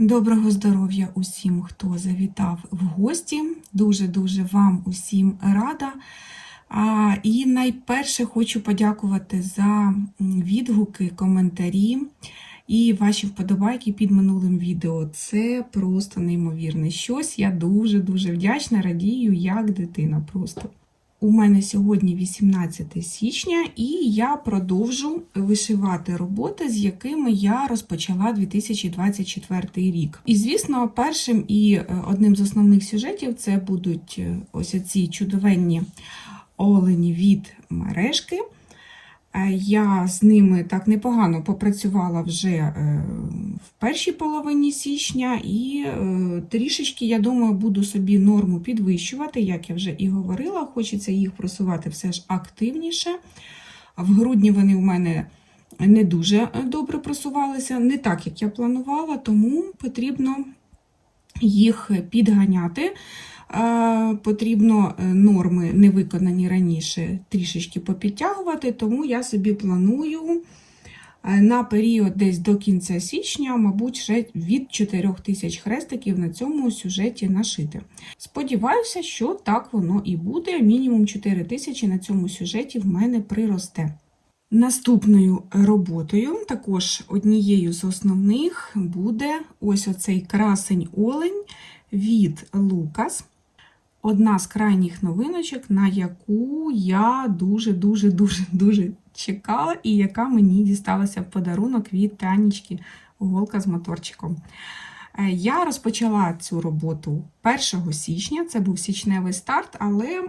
Доброго здоров'я усім, хто завітав в гості. Дуже-дуже вам усім рада. А, І найперше хочу подякувати за відгуки, коментарі і ваші вподобайки під минулим відео. Це просто неймовірне щось. Я дуже-дуже вдячна, радію, як дитина просто. У мене сьогодні 18 січня, і я продовжу вишивати роботи, з якими я розпочала 2024 рік. І, звісно, першим і е, одним з основних сюжетів це будуть е, ось ці чудовенні олені від мережки. Е, Я з ними так непогано попрацювала вже е, в першій половині січня, і е, трішечки, я думаю, буду собі норму підвищувати, як я вже і говорила. Хочеться їх просувати все ж активніше. В грудні вони в мене не дуже добре просувалися, не так, як я планувала, тому потрібно їх підганяти. Потрібно е, норми, не виконані раніше, трішечки попідтягувати, тому я собі планую е, на період десь до кінця січня, мабуть, ще від 4 тисяч хрестиків на цьому сюжеті нашити. Сподіваюся, що так воно і буде. Мінімум 4 тисячі на цьому сюжеті в мене приросте. Наступною роботою, також однією з основних, буде ось оцей красень олень від Лукас. Одна з крайніх новиночок, на яку я дуже-дуже дуже дуже чекала, і яка мені дісталася в подарунок від Танічки Голка з моторчиком. Е, Я розпочала цю роботу 1 січня, це був січневий старт, але,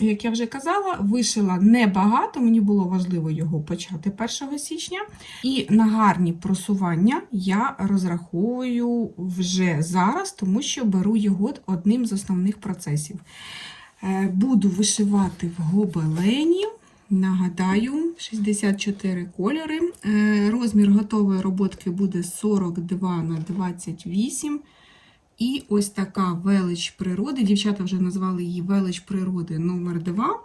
як я вже казала, вишила небагато, мені було важливо його почати 1 січня. І на гарні просування я розраховую вже зараз, тому що беру його одним з основних процесів. Е, Буду вишивати в гобелені. Нагадаю, 64 кольори. Е, Розмір готової роботки буде 42 на 28. І ось така велич природи. Дівчата вже назвали її велич природи номер 2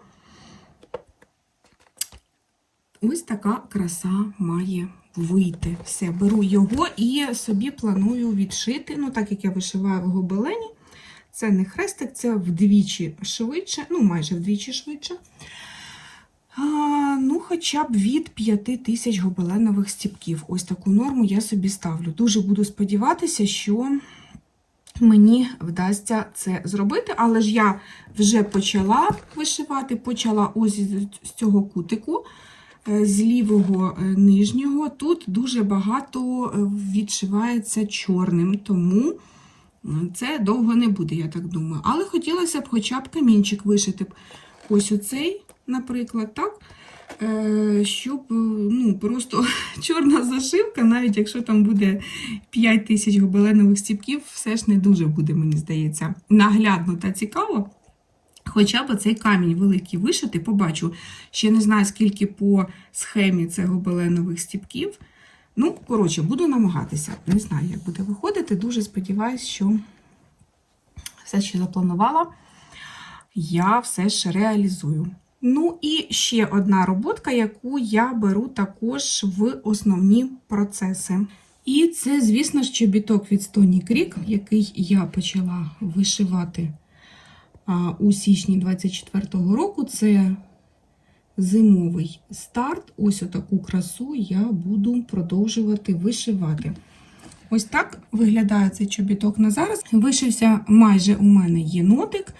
Ось така краса має вийти. Все, беру його і собі планую відшити. Ну, так як я вишиваю в гобелені, це не хрестик, це вдвічі швидше, ну, майже вдвічі швидше. Ну, хоча б від 5 тисяч гобеленових стіпків. Ось таку норму я собі ставлю. Дуже буду сподіватися, що мені вдасться це зробити, але ж я вже почала вишивати, почала ось з з цього кутику, е, з лівого е, нижнього. Тут дуже багато е, відшивається чорним, тому це довго не буде, я так думаю. Але хотілося б хоча б камінчик вишити. Ось оцей, наприклад, так? Е, Щоб е, ну, просто чорна зашивка, навіть якщо там буде 5 тисяч гобеленових стіпків, все ж не дуже буде, мені здається, наглядно та цікаво. Хоча б цей камінь великий вишити, побачу. Ще не знаю, скільки по схемі це гобеленових стіпків. Ну, коротше, буду намагатися. Не знаю, як буде виходити. Дуже сподіваюся, що все, що запланувала, я все ж реалізую. Ну і ще одна роботка, яку я беру також в основні процеси. І це, звісно ж, чобіток від Стоні Крік, який я почала вишивати у січні 24-го року. Це зимовий старт. Ось отаку красу я буду продовжувати вишивати. Ось так виглядає цей чобіток на зараз. Вишився майже у мене єнотик,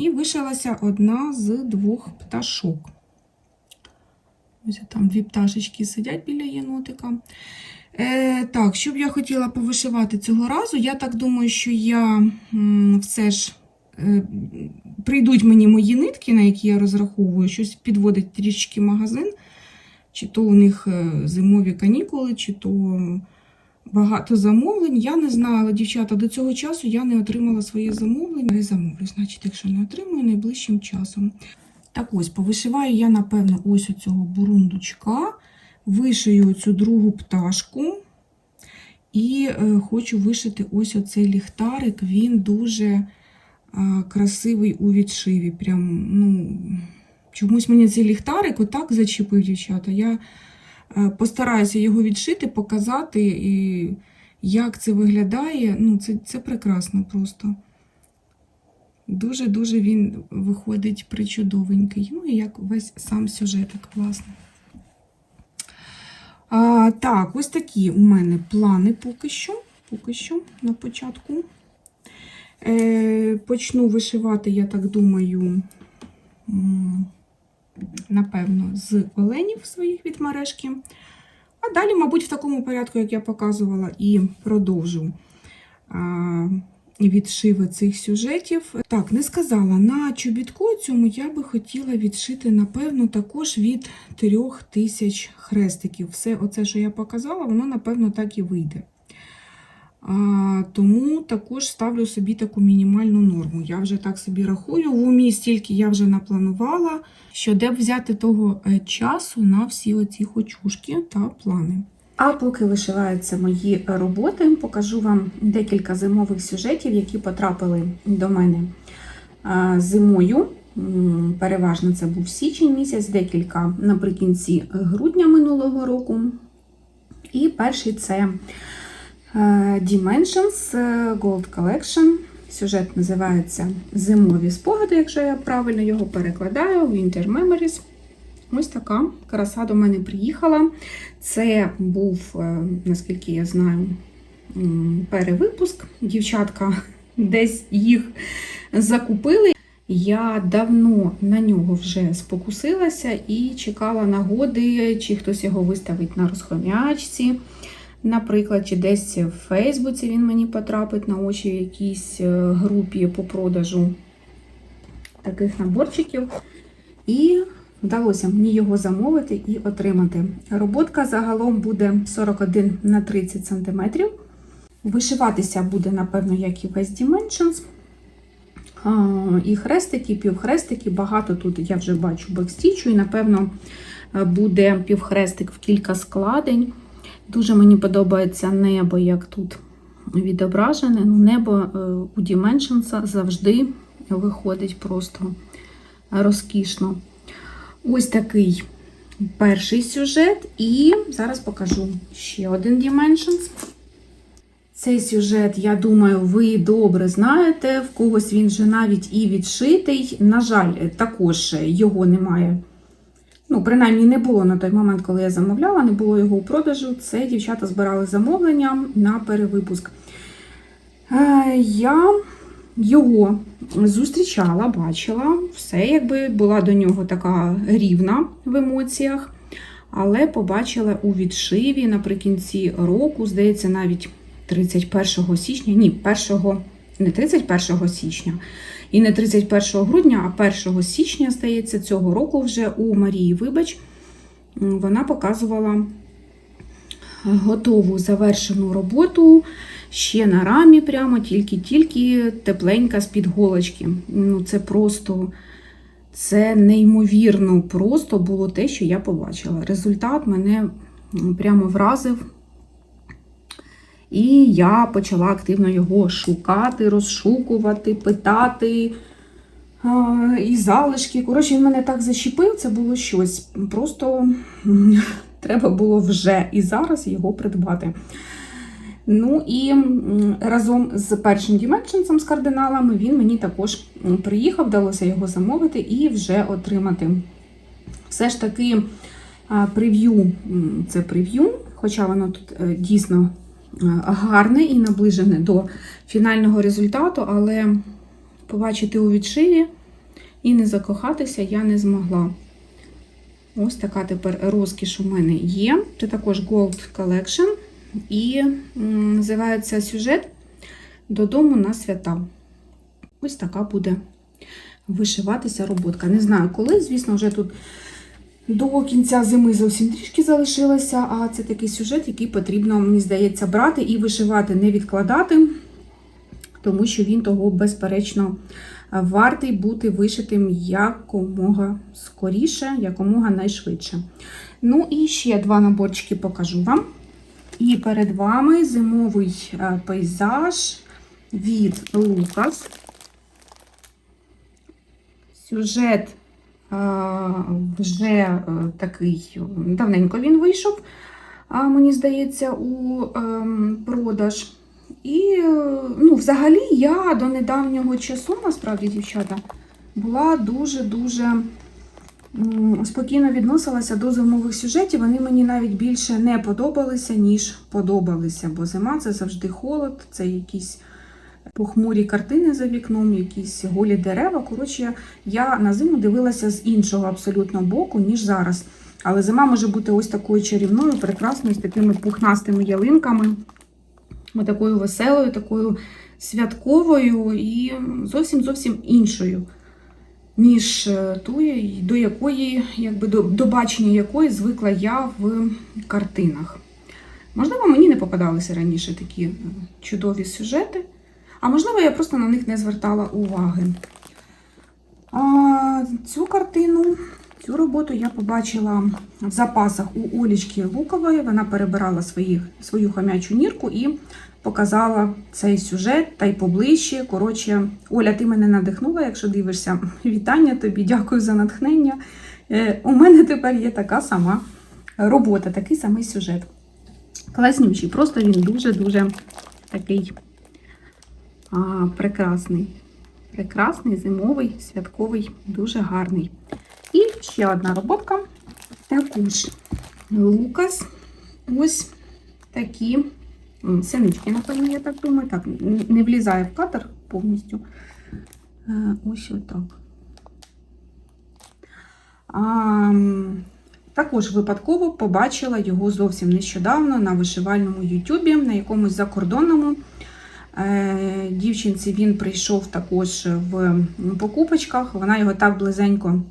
і вишилася одна з двох пташок. Ось там дві пташечки сидять біля єнотика. Е, так, що б я хотіла повишивати цього разу, я так думаю, що я все ж е, прийдуть мені мої нитки, на які я розраховую, щось підводить трішки магазин, чи то у них е, зимові канікули, чи то багато замовлень. Я не знаю, але, дівчата, до цього часу я не отримала своє замовлення. Не замовлю, значить, якщо не отримую, найближчим часом. Так ось, повишиваю я, напевно, ось оцього бурундучка, вишию цю другу пташку. І е, хочу вишити ось оцей ліхтарик. Він дуже е, красивий у відшиві. Прям, ну, чомусь мені цей ліхтарик отак зачепив, дівчата. Я постараюся його відшити, показати. І як це виглядає, ну, це, це прекрасно просто. Дуже-дуже він виходить причудовенький. Ну і як весь сам сюжетик, власне. А, так, ось такі у мене плани поки що. Поки що на початку. Е, почну вишивати, я так думаю, напевно, з оленів своїх від мережки. А далі, мабуть, в такому порядку, як я показувала, і продовжу відшиви цих сюжетів. Так, не сказала, на чобітку цьому я би хотіла відшити, напевно, також від трьох тисяч хрестиків. Все оце, що я показала, воно, напевно, так і вийде. Тому також ставлю собі таку мінімальну норму. Я вже так собі рахую. В умі стільки я вже напланувала, що де б взяти того е, часу на всі оці хочушки та плани. А поки вишиваються мої роботи, покажу вам декілька зимових сюжетів, які потрапили до мене зимою. Переважно це був січень місяць, декілька наприкінці грудня минулого року. І перший це Dimensions е, Gold Collection. Сюжет називається Зимові спогади, якщо я правильно його перекладаю, Winter Memories. Ось така краса до мене приїхала. Це був, е, наскільки я знаю, перевипуск. Дівчатка десь їх закупили. Я давно на нього вже спокусилася і чекала нагоди, чи хтось його виставить на розхомячці, наприклад, чи десь в Фейсбуці він мені потрапить на очі в якійсь е, групі по продажу таких наборчиків. І вдалося мені його замовити і отримати. Роботка загалом буде 41 на 30 см. Вишиватися буде, напевно, як і весь Dimensions. І хрестики, півхрестики. Багато тут я вже бачу бекстічу, і, напевно, буде півхрестик в кілька складень. Дуже мені подобається небо, як тут відображене. Ну, Небо е, у Dimensions завжди виходить просто розкішно. Ось такий перший сюжет, і зараз покажу ще один Dimensions. Цей сюжет, я думаю, ви добре знаєте, в когось він вже навіть і відшитий. На жаль, також його немає. Ну, принаймні, не було на той момент, коли я замовляла, не було його у продажу. Це дівчата збирали замовлення на перевипуск. Е, Я його зустрічала, бачила, все, якби була до нього така рівна в емоціях. Але побачила у відшиві наприкінці року, здається, навіть 31 січня, ні, 1, не 31 січня і не 31 грудня, а 1 січня, здається, цього року вже у Марії Вибач вона показувала готову завершену роботу ще на рамі, прямо тільки-тільки тепленька з-під голочки. Ну, це просто. Це неймовірно просто було те, що я побачила. Результат мене прямо вразив. І я почала активно його шукати, розшукувати, питати. І залишки. Коротше, він мене так зачепив, це було щось. Просто треба було вже і зараз його придбати. Ну і разом з першим Dimensions з кардиналами він мені також приїхав, вдалося його замовити і вже отримати. Все ж таки, прев'ю це прев'ю, хоча воно тут е, дійсно гарне і наближене до фінального результату, але побачити у відшиві і не закохатися я не змогла. Ось така тепер розкіш у мене є. Це також Gold Collection. І називається сюжет Додому на свята. Ось така буде вишиватися роботка. Не знаю коли, звісно, вже тут до кінця зими зовсім трішки залишилося, а це такий сюжет, який потрібно, мені здається, брати і вишивати, не відкладати, тому що він того, безперечно, вартий бути вишитим якомога скоріше, якомога найшвидше. Ну і ще два наборчики покажу вам. І перед вами зимовий е, пейзаж від Лукас. Сюжет вже е, такий давненько він вийшов. мені здається, у продаж. І, е, ну, взагалі, я до недавнього часу, насправді, дівчата, була дуже-дуже спокійно відносилася до зимових сюжетів. Вони мені навіть більше не подобалися, ніж подобалися. Бо зима це завжди холод, це якісь похмурі картини за вікном, якісь голі дерева. Коротше, я на зиму дивилася з іншого абсолютно боку, ніж зараз. Але зима може бути ось такою чарівною, прекрасною, з такими пухнастими ялинками, такою веселою, такою святковою і зовсім зовсім іншою, ніж е, тою, до якої, якби до, до бачення якої звикла я в картинах. Можливо, мені не попадалися раніше такі е, чудові сюжети, а можливо, я просто на них не звертала уваги. А, цю картину, цю роботу я побачила в запасах у Олічки Лукової. Вона перебирала свої, свою хам'ячу нірку і показала цей сюжет та й поближче. Коротше, Оля, ти мене надихнула, якщо дивишся. Вітання тобі, дякую за натхнення. Е, у мене тепер є така сама робота, такий самий сюжет. Класнючий, просто він дуже-дуже такий а, прекрасний. Прекрасний, зимовий, святковий, дуже гарний. І ще одна роботка. Також Лукас. Ось такі синички, напевно, я так думаю. Так, не влізає в кадр повністю. Е, Ось отак. А, також випадково побачила його зовсім нещодавно на вишивальному Ютубі, на якомусь закордонному. Е, Дівчинці він прийшов також в покупочках. Вона його так близенько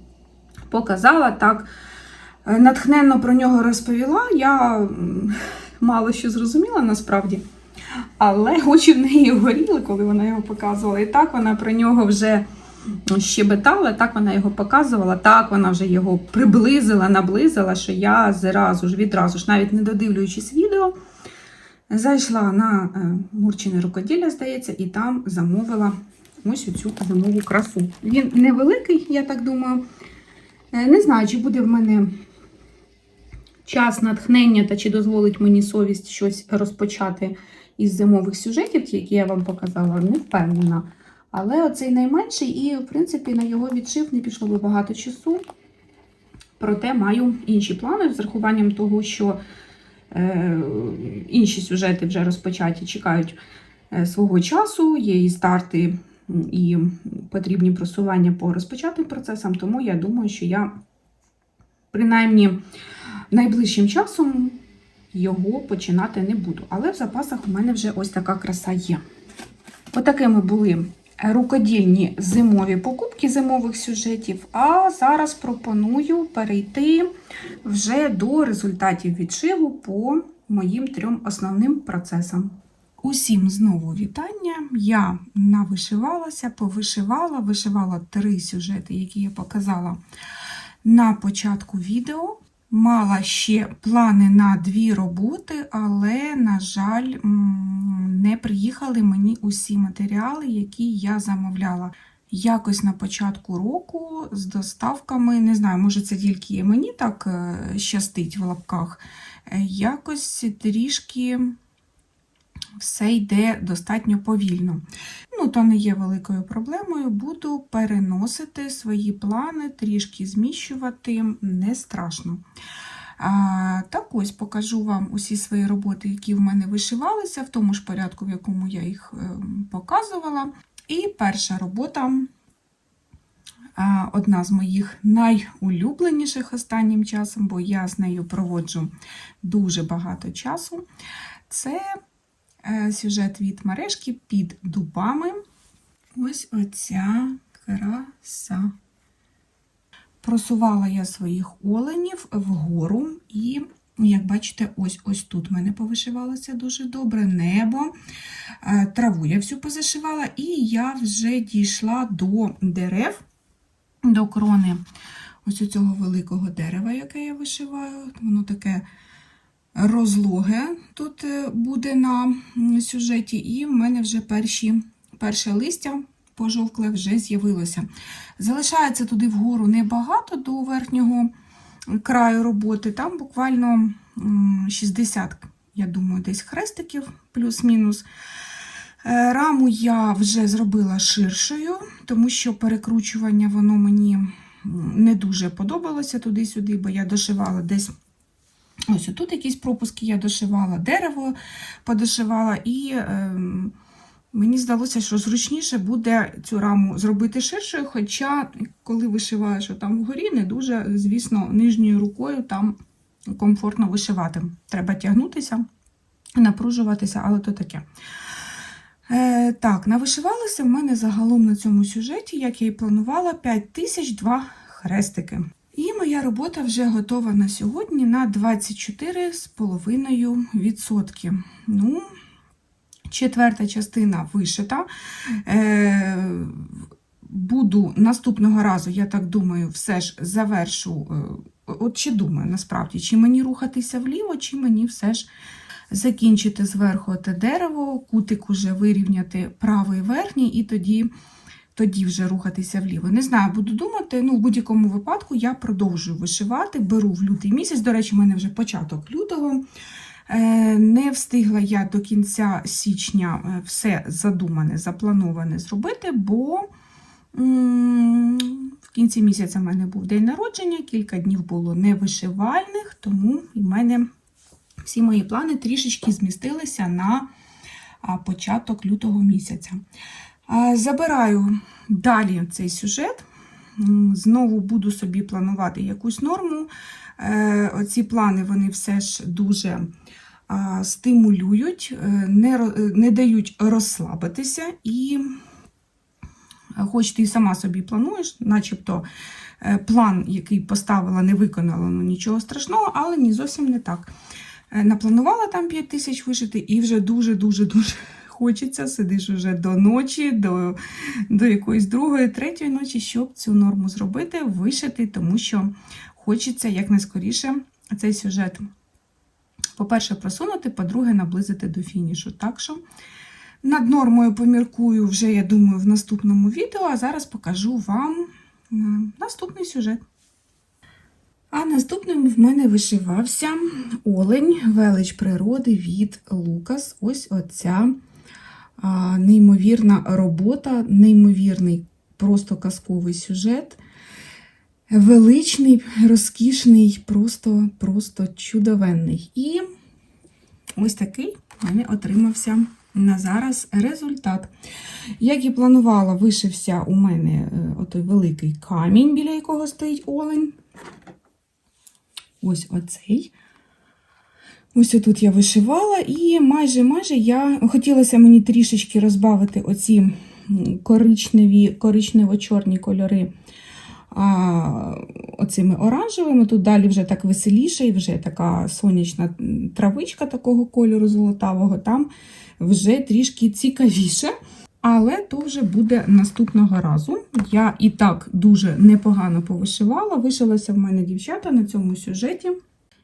показала, так е, натхненно про нього розповіла. Я мало що зрозуміла насправді. Але очі в неї горіли, коли вона його показувала. І так вона про нього вже щебетала, так вона його показувала, так вона вже його приблизила, наблизила, що я зразу ж відразу ж, навіть не додивлюючись відео, зайшла на е, Мурчине рукоділля, здається, і там замовила ось цю зимову красу. Він невеликий, я так думаю. Е, Не знаю, чи буде в мене час натхнення та чи дозволить мені совість щось розпочати із зимових сюжетів, які я вам показала, не впевнена. Але оцей найменший, і, в принципі, на його відшив не пішло би багато часу. Проте маю інші плани з рахуванням того, що інші сюжети вже розпочаті, чекають е, свого часу, є і старти, і потрібні просування по розпочатим процесам. Тому я думаю, що я принаймні найближчим часом його починати не буду. Але в запасах у мене вже ось така краса є. Отакими були рукодільні зимові покупки зимових сюжетів. А зараз пропоную перейти вже до результатів відшиву по моїм трьом основним процесам. Усім знову вітання. Я навишивалася, повишивала, вишивала три сюжети, які я показала на початку відео. Мала ще плани на дві роботи, але, на жаль, не приїхали мені усі матеріали, які я замовляла. Якось на початку року з доставками, не знаю, може це тільки мені так е, щастить в лапках. е, Якось трішки все йде достатньо повільно. Ну, то не є великою проблемою. Буду переносити свої плани, трішки зміщувати, не страшно. А, так ось покажу вам усі свої роботи, які в мене вишивалися, в тому ж порядку, в якому я їх ем, показувала. І перша робота. Одна з моїх найулюбленіших останнім часом, бо я з нею проводжу дуже багато часу. Це е, сюжет від мережки під дубами. Ось оця краса. Просувала я своїх оленів вгору, і, як бачите, ось ось тут в мене повишивалося дуже добре небо. Е, Траву я всю позашивала, і я вже дійшла до дерев, до крони ось цього великого дерева, яке я вишиваю. Воно таке розлоге тут е, буде на сюжеті, і в мене вже перші, перше листя пожовкле вже з'явилося. Залишається туди вгору небагато до верхнього краю роботи. Там буквально 60, я думаю, десь хрестиків, плюс-мінус. Е, Раму я вже зробила ширшою, тому що перекручування воно мені не дуже подобалося туди-сюди, бо я дошивала десь. Ось тут якісь пропуски я дошивала, дерево подошивала, і ем, мені здалося, що зручніше буде цю раму зробити ширшою. Хоча, коли вишиваєш там вгорі, не дуже, звісно, нижньою рукою там комфортно вишивати. Треба тягнутися, напружуватися, але то таке. Е, так, навишивалося в мене загалом на цьому сюжеті, як я і планувала, 5002 хрестики. І моя робота вже готова на сьогодні на 24,5%. Ну, четверта частина вишита. Е, буду наступного разу, я так думаю, все ж завершу. е, От чи думаю, насправді, чи мені рухатися вліво, чи мені все ж закінчити зверху те дерево, кутик уже вирівняти правий верхній, і тоді, тоді вже рухатися вліво. Не знаю, буду думати. Ну, в будь-якому випадку я продовжую вишивати, беру в лютий місяць. До речі, в мене вже початок лютого. Е, Не встигла я до кінця січня е, все задумане, заплановане зробити, бо в кінці місяця в мене був день народження, кілька днів було невишивальних, тому в мене всі мої плани трішечки змістилися на початок лютого місяця. Забираю далі цей сюжет. Знову буду собі планувати якусь норму. Е, Оці плани вони все ж дуже стимулюють, е, не, не дають розслабитися і е, хоч ти і сама собі плануєш, начебто е, план, який поставила, не виконала, ну нічого страшного, але ні зовсім не так. Е, Напланувала там 5 тисяч вишити, і вже дуже-дуже-дуже хочеться, сидиш уже до ночі, до, до якоїсь другої, третьої ночі, щоб цю норму зробити, вишити, тому що хочеться якнайскоріше цей сюжет, по-перше, просунути, по-друге, наблизити до фінішу. Так що над нормою поміркую вже, я думаю, в наступному відео, а зараз покажу вам е, наступний сюжет. А наступним в мене вишивався олень, велич природи від Лукас. Ось оця неймовірна робота, неймовірний, просто казковий сюжет. Величний, розкішний, просто, просто чудовенний. І ось такий в мене отримався на зараз результат. Як і планувала, вишився у мене е, отой великий камінь, біля якого стоїть олень. Ось оцей. Ось отут я вишивала, і майже майже я хотілося мені трішечки розбавити оці коричневі, коричнево-чорні кольори а, оцими оранжевими. Тут далі вже так веселіше, і вже така сонячна травичка такого кольору золотавого, там вже трішки цікавіше. Але то вже буде наступного разу. Я і так дуже непогано повишивала. Вишилося в мене дівчата на цьому сюжеті.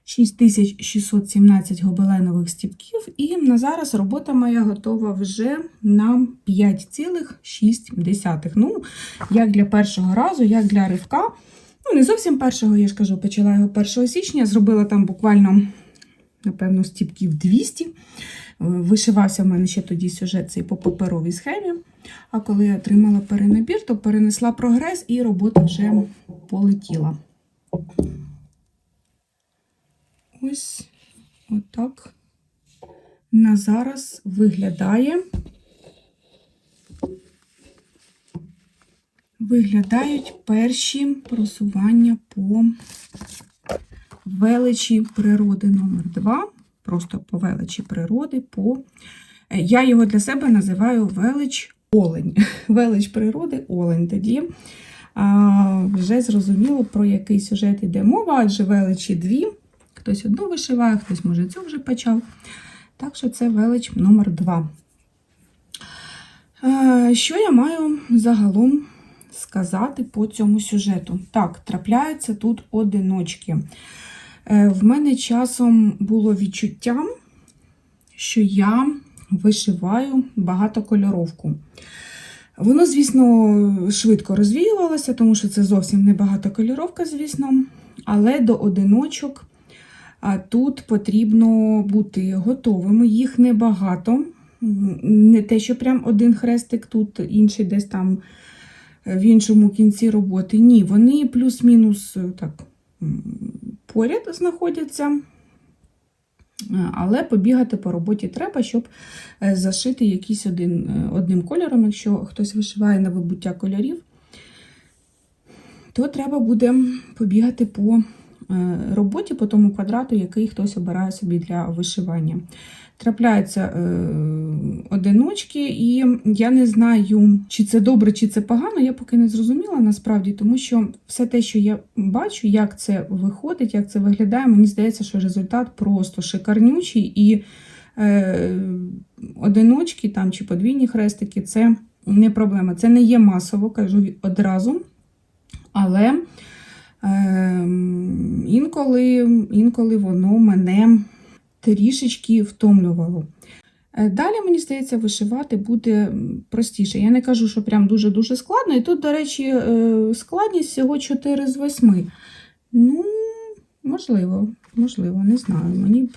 6617 гобеленових стіпків, і на зараз робота моя готова вже на 5,6. Ну, як для першого разу, як для ривка. Ну, не зовсім першого, я ж кажу, почала його 1 січня, зробила там буквально, напевно, стіпків 200. Вишивався в мене ще тоді сюжет цей по паперовій схемі. А коли я отримала перенабір, то перенесла прогрес і робота вже полетіла. Ось отак на зараз виглядає. Виглядають перші просування по величі природи номер 2 просто по величі природи. по... Е, Я його для себе називаю велич олень. Велич природи олень. Тоді а, вже зрозуміло, про який сюжет йде мова, адже величі дві. Хтось одну вишиває, хтось, може, цю вже почав. Так що це велич номер 2. Е, Що я маю загалом сказати по цьому сюжету? Так, трапляються тут одиночки. Е, В мене часом було відчуття, що я вишиваю багатокольоровку. Воно, звісно, швидко розвіювалося, тому що це зовсім не багатокольоровка, звісно, але до одиночок А тут потрібно бути готовими, їх небагато. Не те, що прям один хрестик тут, інший десь там е, в іншому кінці роботи. Ні, вони плюс-мінус е, так поряд знаходяться. Е, Але побігати по роботі треба, щоб зашити якийсь один, одним кольором. Якщо хтось вишиває на вибуття кольорів, то треба буде побігати по роботі, по тому квадрату, який хтось обирає собі для вишивання. Трапляються е, одиночки, і я не знаю, чи це добре, чи це погано. Я поки не зрозуміла насправді, тому що все те, що я бачу, як це виходить, як це виглядає, мені здається, що результат просто шикарнючий. І е, одиночки там, чи подвійні хрестики це не проблема. Це не є масово, кажу одразу. Але е, інколи, інколи воно мене трішечки втомлювало. Е, Далі, мені здається, вишивати буде простіше. Я не кажу, що прям дуже-дуже складно. І тут, до речі, е, складність всього 4 з 8. Ну, можливо, можливо, не знаю. Мені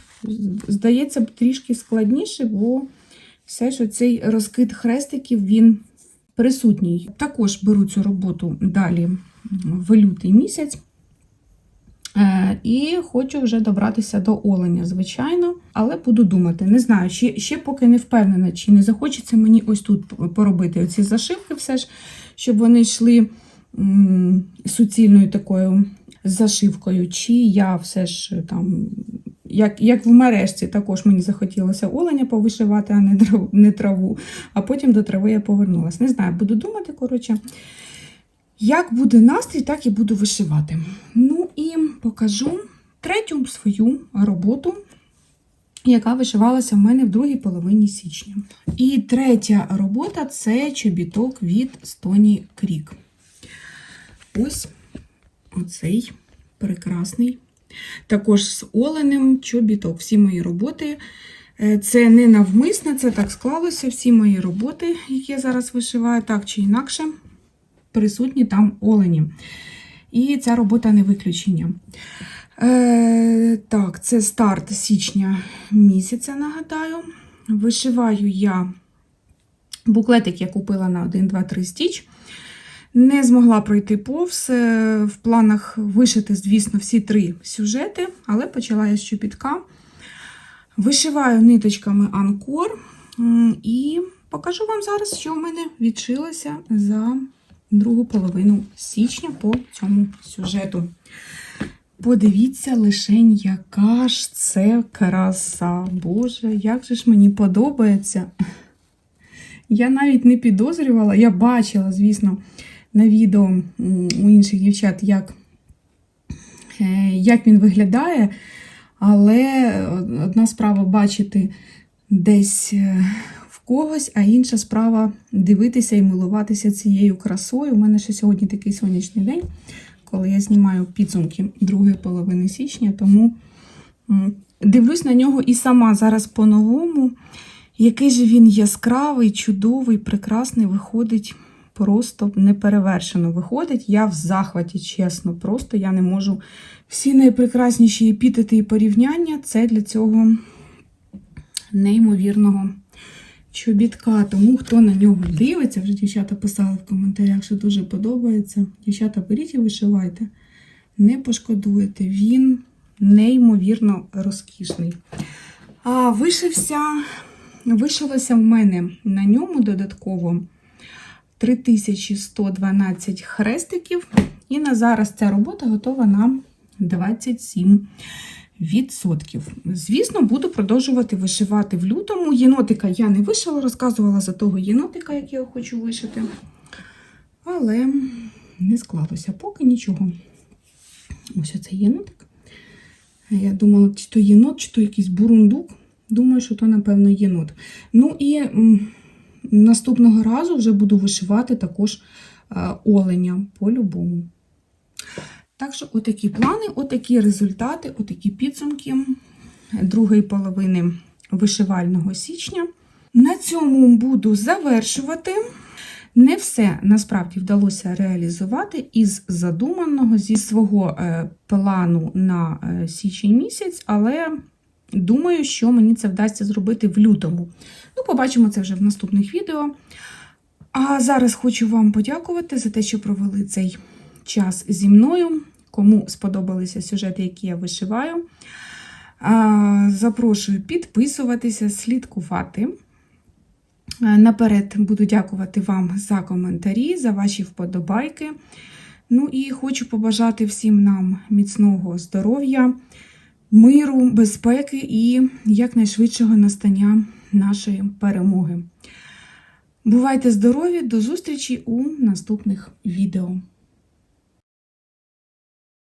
здається, трішки складніше, бо все ж цей розкид хрестиків він присутній. Також беру цю роботу далі в лютий місяць. Е, І хочу вже добратися до оленя, звичайно, але буду думати. Не знаю, ще, ще поки не впевнена, чи не захочеться мені ось тут поробити оці зашивки, все ж, щоб вони йшли суцільною такою зашивкою, чи я все ж там. Як, як в мережці, також мені захотілося оленя повишивати, а не траву, не траву. А потім до трави я повернулася. Не знаю, буду думати, коротше. Як буде настрій, так і буду вишивати. Ну і покажу третю свою роботу, яка вишивалася в мене в другій половині січня. І третя робота це чобіток від Стоні Крік. Ось оцей прекрасний. Також з оленем чобіток. Всі мої роботи. е, Це не навмисно, це так склалося. Всі мої роботи, які я зараз вишиваю, так чи інакше присутні там олені. І ця робота не виключення. Е, так, це старт січня місяця, нагадаю. Вишиваю я буклетик, я купила на 1, 2, 3 стіч. Не змогла пройти повз. Е, В планах вишити, звісно, всі три сюжети, але почала я з чобітка. Вишиваю ниточками Анкор і покажу вам зараз, що в мене відшилося за другу половину січня по цьому сюжету. Подивіться лишень, яка ж це краса. Боже, як же ж мені подобається. Я навіть не підозрювала, я бачила, звісно, на відео у інших дівчат, як, е, як він виглядає, але одна справа бачити десь е, когось, а інша справа дивитися і милуватися цією красою. У мене ще сьогодні такий сонячний день, коли я знімаю підсумки другої половини січня, тому дивлюсь на нього і сама зараз по-новому. Який же він яскравий, чудовий, прекрасний, виходить просто неперевершено. Виходить, я в захваті, чесно. Просто я не можу. Всі найпрекрасніші епітети і порівняння це для цього неймовірного чобітка. Тому хто на нього дивиться, вже дівчата писали в коментарях, що дуже подобається. Дівчата, беріть і вишивайте. Не пошкодуєте, він неймовірно розкішний. А вишився, вишилося в мене на ньому додатково 3112 хрестиків. І на зараз ця робота готова на 27 відсотків. Звісно, буду продовжувати вишивати в лютому. Єнотика я не вишила, розказувала за того єнотика, який я хочу вишити. Але не склалося поки нічого. Ось оцей єнотик. Я думала, чи то єнот, чи то якийсь бурундук. Думаю, що то, напевно, єнот. Ну і наступного разу вже буду вишивати також е, оленя по-любому. Так що, отакі плани, отакі результати, отакі підсумки другої половини вишивального січня. На цьому буду завершувати. Не все насправді вдалося реалізувати із задуманого зі свого е, плану на е, січень місяць, але думаю, що мені це вдасться зробити в лютому. Ну, побачимо це вже в наступних відео. А зараз хочу вам подякувати за те, що провели цей час зі мною. Кому сподобалися сюжети, які я вишиваю. Запрошую підписуватися, слідкувати. Наперед буду дякувати вам за коментарі, за ваші вподобайки. Ну і хочу побажати всім нам міцного здоров'я, миру, безпеки і якнайшвидшого настання нашої перемоги. Бувайте здорові, до зустрічі у наступних відео.